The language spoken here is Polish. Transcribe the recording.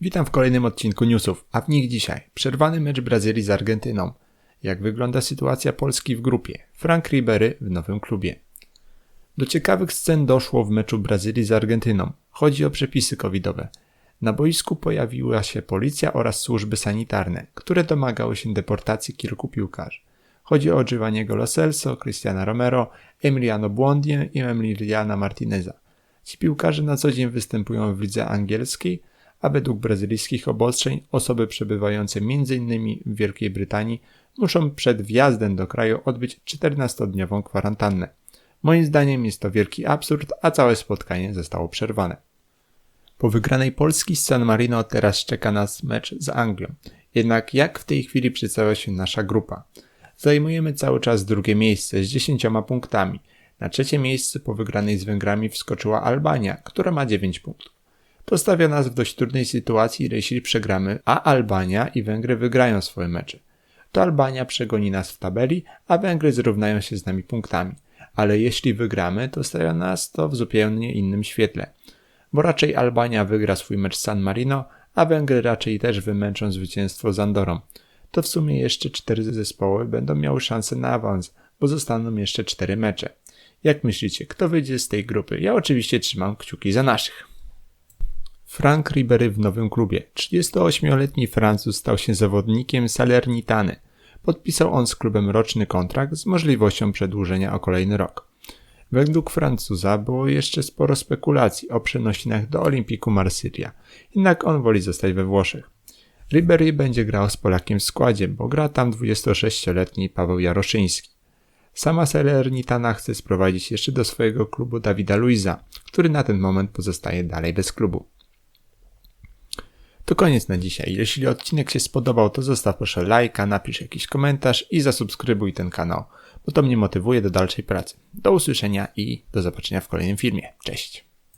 Witam w kolejnym odcinku newsów, a w nich dzisiaj przerwany mecz Brazylii z Argentyną. Jak wygląda sytuacja Polski w grupie? Frank Ribery w nowym klubie. Do ciekawych scen doszło w meczu Brazylii z Argentyną. Chodzi o przepisy covidowe. Na boisku pojawiła się policja oraz służby sanitarne, które domagały się deportacji kilku piłkarzy. Chodzi o Giovanniego Lo Celso, Cristiana Romero, Emiliano Buondię i Emiliana Martineza. Ci piłkarze na co dzień występują w lidze angielskiej, a według brazylijskich obostrzeń osoby przebywające m.in. w Wielkiej Brytanii muszą przed wjazdem do kraju odbyć 14-dniową kwarantannę. Moim zdaniem jest to wielki absurd, a całe spotkanie zostało przerwane. Po wygranej Polski z San Marino teraz czeka nas mecz z Anglią. Jednak jak w tej chwili przedstawia się nasza grupa? Zajmujemy cały czas drugie miejsce z 10 punktami. Na trzecie miejsce po wygranej z Węgrami wskoczyła Albania, która ma 9 punktów. To stawia nas w dość trudnej sytuacji, jeśli przegramy, a Albania i Węgry wygrają swoje mecze. To Albania przegoni nas w tabeli, a Węgry zrównają się z nami punktami. Ale jeśli wygramy, to stawia nas to w zupełnie innym świetle. Bo raczej Albania wygra swój mecz z San Marino, a Węgry raczej też wymęczą zwycięstwo z Andorą. To w sumie jeszcze cztery zespoły będą miały szansę na awans, bo zostaną jeszcze cztery mecze. Jak myślicie, kto wyjdzie z tej grupy? Ja oczywiście trzymam kciuki za naszych. Frank Ribery w nowym klubie. 38-letni Francuz stał się zawodnikiem Salernitany. Podpisał on z klubem roczny kontrakt z możliwością przedłużenia o kolejny rok. Według Francuza było jeszcze sporo spekulacji o przenosinach do Olimpiku Marsylia, jednak on woli zostać we Włoszech. Ribery będzie grał z Polakiem w składzie, bo gra tam 26-letni Paweł Jaroszyński. Sama Salernitana chce sprowadzić jeszcze do swojego klubu Dawida Luiza, który na ten moment pozostaje dalej bez klubu. To koniec na dzisiaj. Jeśli odcinek się spodobał, to zostaw proszę lajka, napisz jakiś komentarz i zasubskrybuj ten kanał, bo to mnie motywuje do dalszej pracy. Do usłyszenia i do zobaczenia w kolejnym filmie. Cześć!